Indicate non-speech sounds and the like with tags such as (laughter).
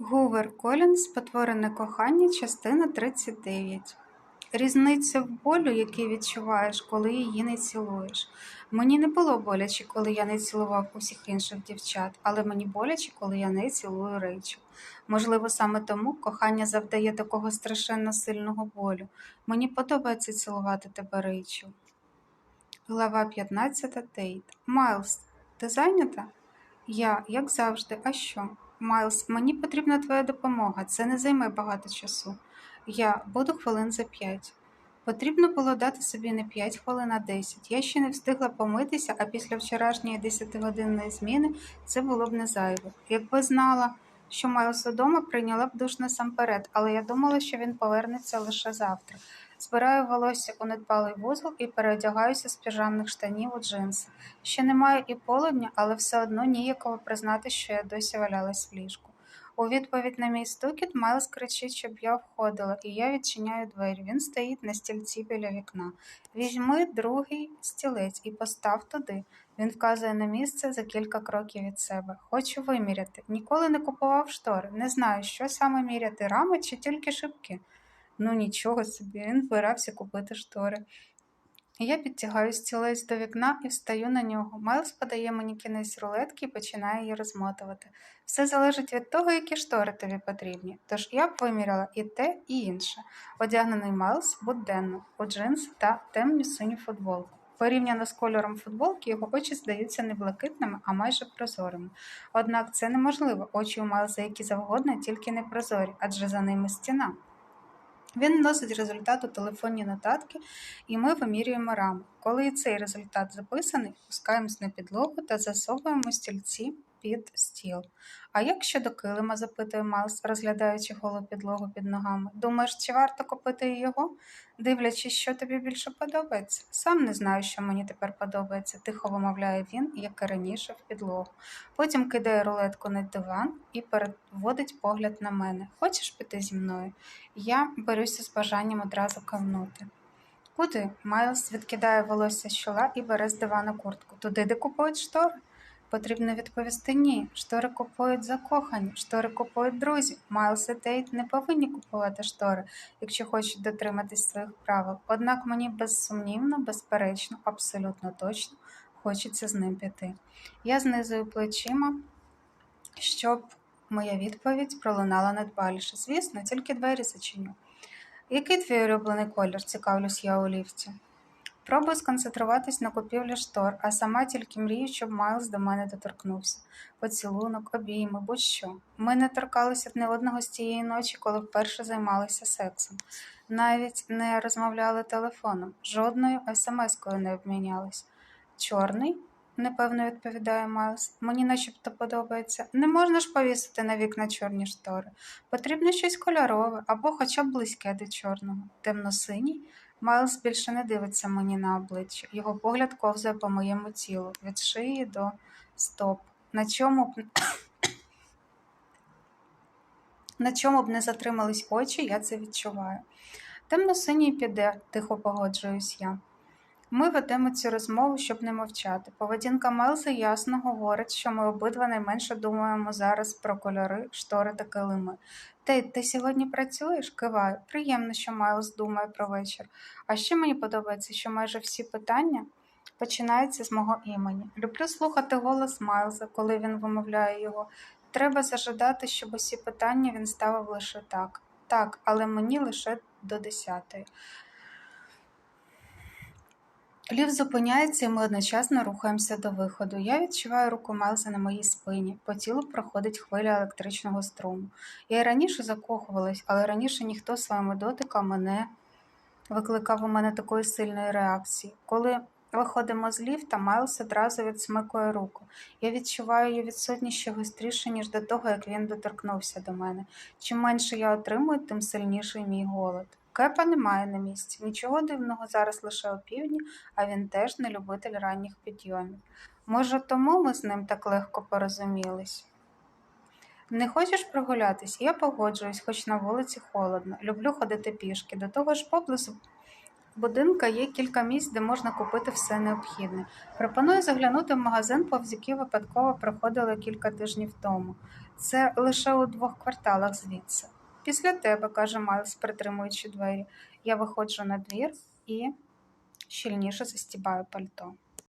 Гувер Колінз Спотворене кохання, частина 39. Різниця в болю, який відчуваєш, коли її не цілуєш. Мені не було боляче, коли я не цілував усіх інших дівчат, але мені боляче, коли я не цілую Рейчел. Можливо, саме тому кохання завдає такого страшенно сильного болю. Мені подобається цілувати тебе, Рейчел. Глава 15 Тейт. Майлз, ти зайнята? Я, як завжди, а що? Майлз, мені потрібна твоя допомога. Це не займе багато часу. Я буду хвилин за п'ять. Потрібно було дати собі не п'ять хвилин, а десять. Я ще не встигла помитися, а після вчорашньої десятигодинної зміни це було б не зайве. Якби знала, що Майлз удома, прийняла б душ насамперед, але я думала, що він повернеться лише завтра. Збираю волосся у недбалий вузол і переодягаюся з піжамних штанів у джинси. Ще немає і полудня, але все одно ніяково признати, що я досі валялась в ліжку. У відповідь на мій стукіт Майлз кричить, щоб я входила, і я відчиняю двері. Він стоїть на стільці біля вікна. Візьми другий стілець і постав туди. Він вказує на місце за кілька кроків від себе. Хочу виміряти. Ніколи не купував штори. Не знаю, що саме міряти рами чи тільки шибки. Ну нічого собі, він збирався купити штори. Я підтягаю стілець до вікна і встаю на нього. Майлз подає мені кінець рулетки і починає її розмотувати. Все залежить від того, які штори тобі потрібні. Тож я б виміряла і те, і інше. Одягнений Майлз буденно, у джинси та темну синю футболку. Порівняно з кольором футболки, його очі здаються не блакитними, а майже прозорими. Однак це неможливо. Очі у Майлза які завгодно, тільки не прозорі, адже за ними стіна. Він вносить результат у телефонні нотатки, і ми вимірюємо раму. Коли і цей результат записаний, пускаємось на підлогу та засовуємо стільці під стіл. А як щодо килима, запитує Майлз, розглядаючи голу підлогу під ногами. Думаєш, чи варто купити його, дивлячись, що тобі більше подобається? Сам не знаю, що мені тепер подобається, тихо вимовляє він, як і раніше, в підлогу. Потім кидає рулетку на диван і переводить погляд на мене. Хочеш піти зі мною? Я беруся з бажанням одразу кавнути. Куди? Майлз відкидає волосся з чола і бере з дивана куртку. Туди, де купують штори? Потрібно відповісти ні. Штори купують закохані, штори купують друзі. Майлз і Тейт не повинні купувати штори, якщо хочуть дотриматись своїх правил. Однак мені безсумнівно, безперечно, абсолютно точно хочеться з ним піти. Я знизую плечима, щоб моя відповідь пролунала недбаліше. Звісно, тільки двері зачиню. Який твій улюблений колір? цікавлюсь я у ліфті. Пробую сконцентруватись на купівлі штор, а сама тільки мрію, щоб Майлз до мене доторкнувся. Поцілунок, обійми, будь-що. Ми не торкалися не одного з тієї ночі, коли вперше займалися сексом. Навіть не розмовляли телефоном, жодною смс-кою не обмінялись. Чорний? Непевно відповідає Майлз. Мені начебто подобається. Не можна ж повісити на вікна чорні штори. Потрібно щось кольорове або хоча б близьке до чорного. Темно-синій. Майлз більше не дивиться мені на обличчя. Його погляд ковзає по моєму тілу, від шиї до стоп. На чому б (coughs) на чому б не затримались очі, я це відчуваю. Темно-синій піде, тихо погоджуюсь я. Ми ведемо цю розмову, щоб не мовчати. Поведінка Мелза ясно говорить, що ми обидва найменше думаємо зараз про кольори, штори та килими. Ти, ти сьогодні працюєш? Киваю. Приємно, що Майлз думає про вечір. А ще мені подобається, що майже всі питання починаються з мого імені. Люблю слухати голос Майлза, коли він вимовляє його. Треба зажадати, щоб усі питання він ставив лише так. Так, але мені лише до десятої. Лів зупиняється, і ми одночасно рухаємося до виходу. Я відчуваю руку Мелза на моїй спині. По тілу проходить хвиля електричного струму. Я й раніше закохувалась, але раніше ніхто своїми дотиками не викликав у мене такої сильної реакції. Коли виходимо з ліфта, Майлз одразу відсмикує руку. Я відчуваю її відсутність ще гостріше, ніж до того, як він доторкнувся до мене. Чим менше я отримую, тим сильніший мій голод. Кепа немає на місці. Нічого дивного зараз лише опівдні, а він теж не любитель ранніх підйомів. Може, тому ми з ним так легко порозумілись. Не хочеш прогулятись? Я погоджуюсь, хоч на вулиці холодно. Люблю ходити пішки. До того ж, поблизу будинка є кілька місць, де можна купити все необхідне. Пропоную заглянути в магазин, повз який випадково проходила кілька тижнів тому. Це лише у двох кварталах звідси. Після тебе, каже Майлз, притримуючи двері. Я виходжу на двір і щільніше застібаю пальто.